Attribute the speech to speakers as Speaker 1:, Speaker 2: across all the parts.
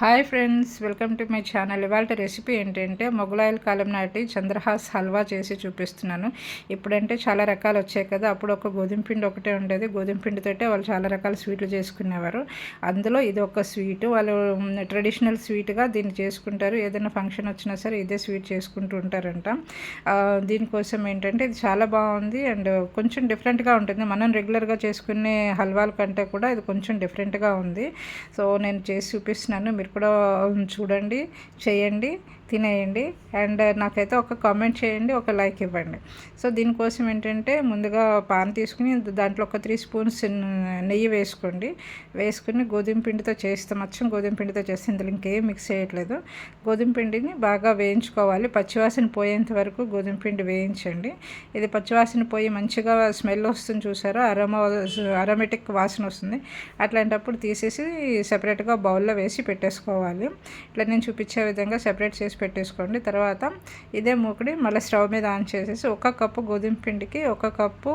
Speaker 1: Hi friends welcome to my channel. ఇవాళ recipe ఏంటంటే మొగలాయిల కాలం నాటి చంద్రహాస్ హల్వా చేసి చూపిస్తున్నాను. ఇప్పుడంటే చాలా రకాలు వచ్చాయి కదా అప్పుడు ఒక గోధుమ పిండి ఒకటే ఉండేది. గోధుమ పిండితోటే వాళ్ళు చాలా రకాల స్వీట్లు చేసుకునేవారు. అందులో ఇది ఒక స్వీట్ వాళ్ళు ట్రెడిషనల్ స్వీట్గా దీన్ని చేసుకుంటారు. ఏదైనా ఫంక్షన్ వచ్చినా సరే ఇదే స్వీట్ చేసుకుంటూ ఉంటారంట. దీనికోసం ఏంటంటే ఇది చాలా బాగుంది అండ్ కొంచెం డిఫరెంట్గా ఉంటుంది. మనం రెగ్యులర్గా చేసుకునే హల్వాల కంటే కూడా ఇది కొంచెం డిఫరెంట్గా ఉంది. సో నేను చేసి చూపిస్తున్నాను. మీరు కూడా చూడండి చేయండి తినేయండి. అండ్ నాకైతే ఒక కామెంట్ చేయండి ఒక లైక్ ఇవ్వండి. సో దీనికోసం ఏంటంటే ముందుగా పాన్ తీసుకుని దాంట్లో ఒక త్రీ స్పూన్స్ నెయ్యి వేసుకోండి. వేసుకుని గోధుమ పిండితో చేస్తాం అచ్చం గోధుమ పిండితో చేస్తే ఇందులో ఇంకేం మిక్స్ చేయట్లేదు. గోధుమ పిండిని బాగా వేయించుకోవాలి. పచ్చివాసన పోయేంత వరకు గోధుమ పిండి వేయించండి. ఇది పచ్చివాసన పోయి మంచిగా స్మెల్ వస్తుంది చూసారో? అరోమా అరోమేటిక్ వాసన వస్తుంది. అట్లాంటప్పుడు తీసేసి సెపరేట్గా బౌల్లో వేసి చేసుకోవాలి ఇట్లా నేను చూపించే విధంగా సెపరేట్ చేసి పెట్టేసుకోండి. తర్వాత ఇదే మూకుడి మళ్ళీ స్టవ్ మీద ఆన్ చేసేసి ఒక కప్పు గోధుమ పిండికి ఒక కప్పు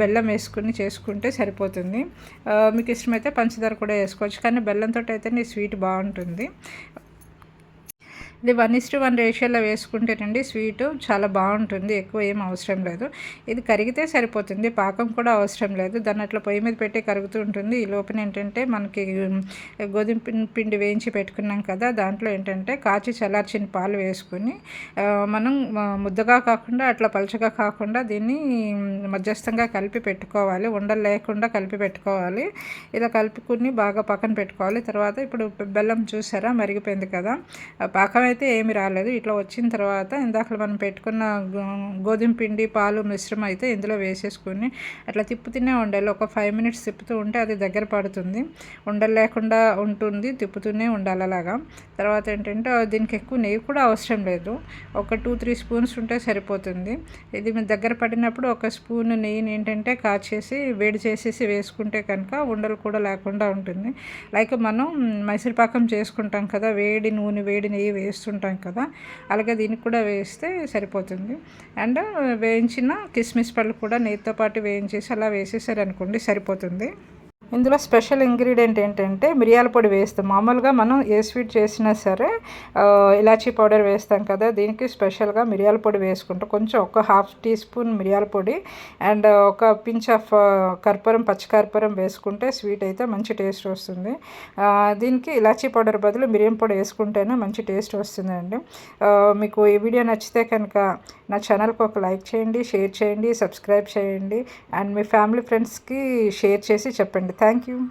Speaker 1: బెల్లం వేసుకుని చేసుకుంటే సరిపోతుంది. మీకు ఇష్టమైతే పంచదార కూడా వేసుకోవచ్చు. కానీ బెల్లంతో అయితే స్వీట్ బాగుంటుంది. ఇది వన్ ఇస్టు వన్ రేషియోలో వేసుకుంటేనండి స్వీటు చాలా బాగుంటుంది ఎక్కువ ఏం అవసరం లేదు. ఇది కరిగితే సరిపోతుంది పాకం కూడా అవసరం లేదు. దాన్ని అట్లా పొయ్యి మీద పెట్టి కరుగుతూ ఉంటుంది. ఈ లోపల ఏంటంటే మనకి గోధుమ పిండి వేయించి పెట్టుకున్నాం కదా దాంట్లో ఏంటంటే కాచి చల్లార్చిన పాలు వేసుకుని మనం ముద్దగా కాకుండా అట్లా పలచగా కాకుండా దీన్ని మధ్యస్థంగా కలిపి పెట్టుకోవాలి. ఉండలు లేకుండా కలిపి పెట్టుకోవాలి. ఇలా కలుపుకుని బాగా పక్కన పెట్టుకోవాలి. తర్వాత ఇప్పుడు బెల్లం చూసారా? మరిగిపోయింది కదా. పాకం అయితే ఏమి రాలేదు. ఇట్లా వచ్చిన తర్వాత ఇందాక మనం పెట్టుకున్న గోధుమ పిండి పాలు మిశ్రమం అయితే ఇందులో వేసేసుకుని అట్లా తిప్పుతూనే ఉండాలి. ఒక ఫైవ్ మినిట్స్ తిప్పుతూ ఉంటే అది దగ్గర పడుతుంది. ఉండలు లేకుండా ఉంటుంది. తిప్పుతూనే ఉండాలి అలాగా. తర్వాత ఏంటంటే దీనికి ఎక్కువ నెయ్యి కూడా అవసరం లేదు. ఒక టూ త్రీ స్పూన్స్ ఉంటే సరిపోతుంది. ఇది మీ దగ్గర పడినప్పుడు ఒక స్పూన్ నెయ్యిని ఏంటంటే కాచేసి వేడి చేసేసి వేసుకుంటే కనుక ఉండలు కూడా లేకుండా ఉంటుంది. లైక్ మనం మైసూర్పాకం చేసుకుంటాం కదా వేడి నూనె వేడి నెయ్యి వేస్తూ వేస్తుంటాం కదా అలాగే దీనికి కూడా వేస్తే సరిపోతుంది. అండ్ వేయించిన కిస్మిస్ పళ్ళు కూడా నెయ్యితో పాటు వేయించేసి అలా వేసేసారనుకోండి సరిపోతుంది. ఇందులో స్పెషల్ ఇంగ్రీడియంట్ ఏంటంటే మిరియాల పొడి వేస్తాం. మామూలుగా మనం ఏ స్వీట్ చేసినా సరే ఇలాచీ పౌడర్ వేస్తాం కదా దీనికి స్పెషల్గా మిరియాల పొడి వేసుకుంటాం. కొంచెం ఒక హాఫ్ టీ స్పూన్ మిరియాల పొడి అండ్ ఒక పించ్ ఆఫ్ కర్పూరం పచ్చికర్పూరం వేసుకుంటే స్వీట్ అయితే మంచి టేస్ట్ వస్తుంది. దీనికి ఇలాచీ పౌడర్ బదులు మిరియం పొడి వేసుకుంటేనే మంచి టేస్ట్ వస్తుందండి. మీకు ఈ వీడియో నచ్చితే కనుక నా ఛానల్కి ఒక లైక్ చేయండి షేర్ చేయండి సబ్స్క్రైబ్ చేయండి అండ్ మీ ఫ్యామిలీ ఫ్రెండ్స్కి షేర్ చేసి చెప్పండి. Thank you.